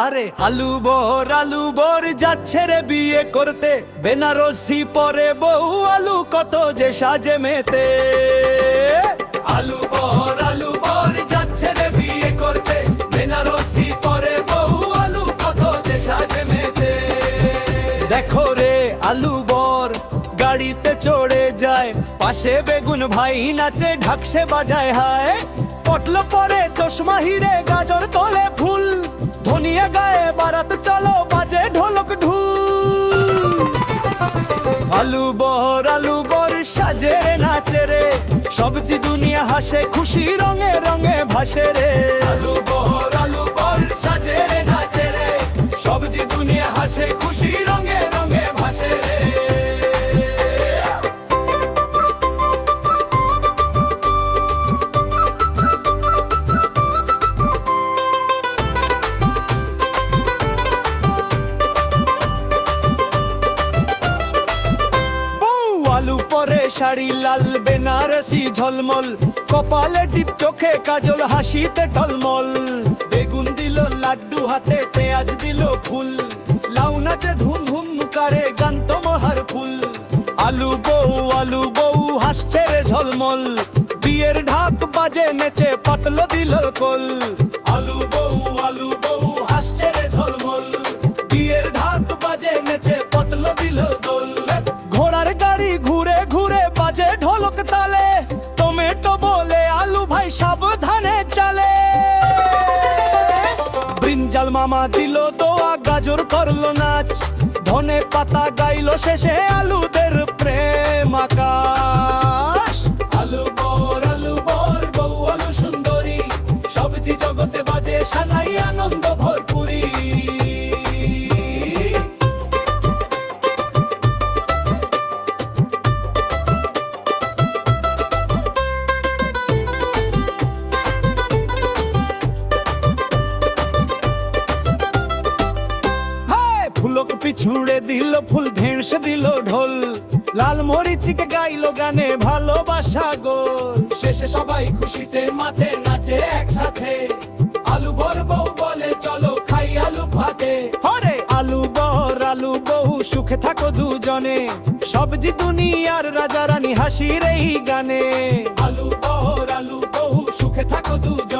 আরে আলু বর আলু বর যাচ্ছে রে বিয়ে করতে। বেনারসি পরে বহু আলু কত যে সাজে মেতে। আলু বর আলু বর যাচ্ছে রে বিয়ে করতে। বেনারসি পরে বউ, আলু কত যে সাজে মেতে। দেখো রে আলু বর, গাড়িতে চড়ে যায়। পাশে বেগুন ভাই নাচে, ঢাকসে বাজায় হায়। পটল পরে চশমা হিরে, গাজর তোলে ফুল। বহর আলু বর সাজে নাচে রে। সবজি দুনিয়া হাসে খুশি রঙে রঙে ভাসে রে। বউ পরে শাড়ি, লাল বেনারসি ঝলমল। কপালে টিপ চোখে কাজল, হাসিতে টলমল। বেগুন দিল, লাড্ডু হাতে, পেঁয়াজ দিল ফুল। লাউ নাচে ধুম ধুম করে গান্ত মহার ফুল। আলু বউ আলু বউ হাসছে রে ঝলমল। বিয়ের ঢাক বাজে নেচে, পাতল দিল কোল। মামা দিল দোয়া গাজর করল নাচ। ধনে পাতা গাইলো শেষে আলুদের প্রেম আকাশ। পিছুড়ে দিল ফুল ধেঁড়স দিল ঢোল। লাল মরিচিকে গাইলো গানে ভালোবাসা গোল। শেষে সবাই খুশিতে মাথে নাচে একসাথে। আলু বর বউ বলে চলো খাই আলু ভাতে। হরে আলু বর, আলু বহু সুখে থাকো দুজনে। সবজি দুনিয়ার রাজা রানী হাসির এই গানে। আলু বর, আলু বহু সুখে থাকো দুজনে।